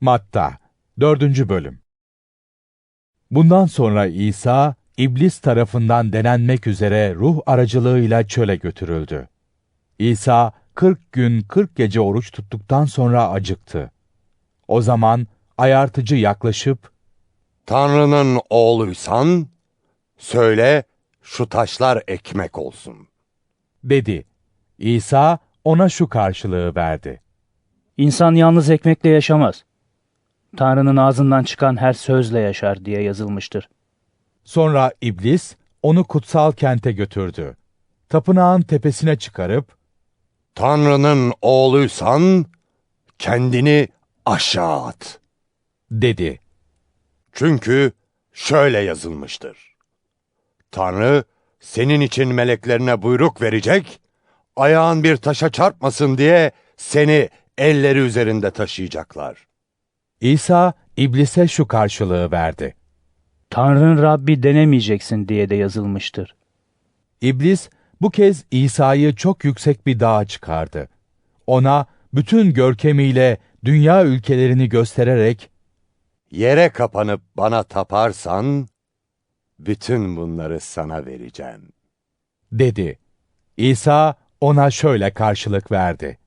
Matta 4. Bölüm Bundan sonra İsa, İblis tarafından denenmek üzere ruh aracılığıyla çöle götürüldü. İsa, 40 gün 40 gece oruç tuttuktan sonra acıktı. O zaman ayartıcı yaklaşıp, Tanrı'nın oğluysan, söyle şu taşlar ekmek olsun. dedi. İsa, ona şu karşılığı verdi. İnsan yalnız ekmekle yaşamaz. Tanrı'nın ağzından çıkan her sözle yaşar diye yazılmıştır. Sonra İblis, onu kutsal kente götürdü. Tapınağın tepesine çıkarıp, Tanrı'nın oğluysan, kendini aşağı at. dedi. Çünkü şöyle yazılmıştır. Tanrı, senin için meleklerine buyruk verecek, ayağın bir taşa çarpmasın diye seni elleri üzerinde taşıyacaklar. İsa, İblis'e şu karşılığı verdi. Tanrı'nın Rabbi denemeyeceksin diye de yazılmıştır. İblis bu kez İsa'yı çok yüksek bir dağa çıkardı. Ona bütün görkemiyle dünya ülkelerini göstererek Yere kapanıp bana taparsan, bütün bunları sana vereceğim. dedi. İsa ona şöyle karşılık verdi.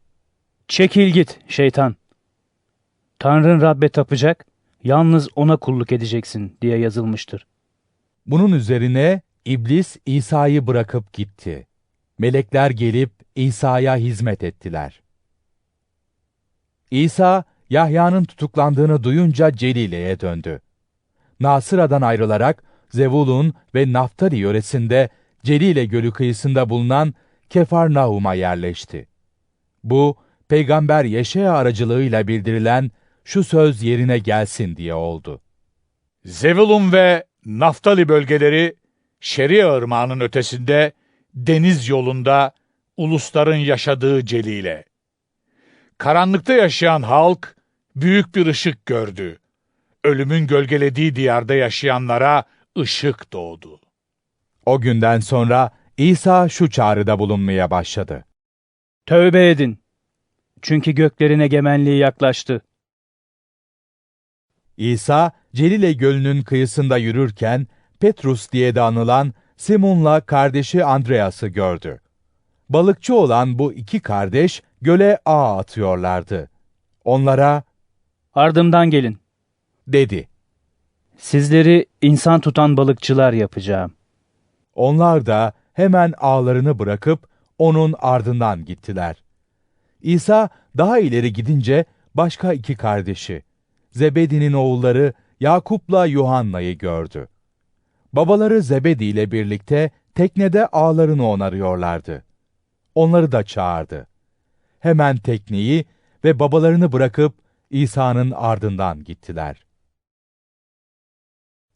Çekil git şeytan. Tanrın Rabbe tapacak, yalnız ona kulluk edeceksin diye yazılmıştır. Bunun üzerine İblis İsa'yı bırakıp gitti. Melekler gelip İsa'ya hizmet ettiler. İsa, Yahya'nın tutuklandığını duyunca Celile'ye döndü. Nasıra'dan ayrılarak Zevulun ve Naftali yöresinde Celile Gölü kıyısında bulunan Kefarnaum'a yerleşti. Bu, Peygamber Yeşaya aracılığıyla bildirilen şu söz yerine gelsin diye oldu. Zevulun ve Naftali bölgeleri Şeria Irmağı'nın ötesinde deniz yolunda ulusların yaşadığı Celile. Karanlıkta yaşayan halk büyük bir ışık gördü. Ölümün gölgelediği diyarda yaşayanlara ışık doğdu. O günden sonra İsa şu çağrıda bulunmaya başladı. Tövbe edin. Çünkü göklerin egemenliği yaklaştı. İsa, Celile Gölü'nün kıyısında yürürken Petrus diye de anılan Simon'la kardeşi Andreas'ı gördü. Balıkçı olan bu iki kardeş göle ağ atıyorlardı. Onlara Ardımdan gelin. dedi. Sizleri insan tutan balıkçılar yapacağım. Onlar da hemen ağlarını bırakıp onun ardından gittiler. İsa daha ileri gidince başka iki kardeşi, Zebedi'nin oğulları Yakup'la Yuhanna'yı gördü. Babaları Zebedi ile birlikte teknede ağlarını onarıyorlardı. Onları da çağırdı. Hemen tekneyi ve babalarını bırakıp İsa'nın ardından gittiler.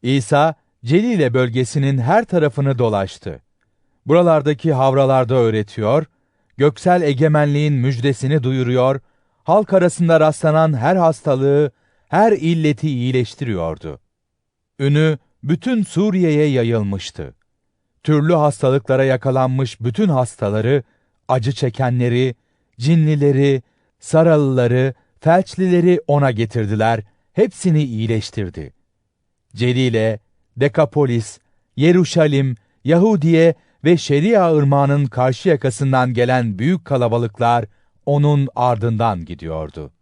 İsa, Celile bölgesinin her tarafını dolaştı. Buralardaki havralarda öğretiyor, göksel egemenliğin müjdesini duyuruyor, halk arasında rastlanan her hastalığı, her illeti iyileştiriyordu. Ünü bütün Suriye'ye yayılmıştı. Türlü hastalıklara yakalanmış bütün hastaları, acı çekenleri, cinlileri, saralıları, felçlileri ona getirdiler, hepsini iyileştirdi. Celile, Dekapolis, Yeruşalim, Yahudiye ve Şeria ırmağının karşı yakasından gelen büyük kalabalıklar onun ardından gidiyordu.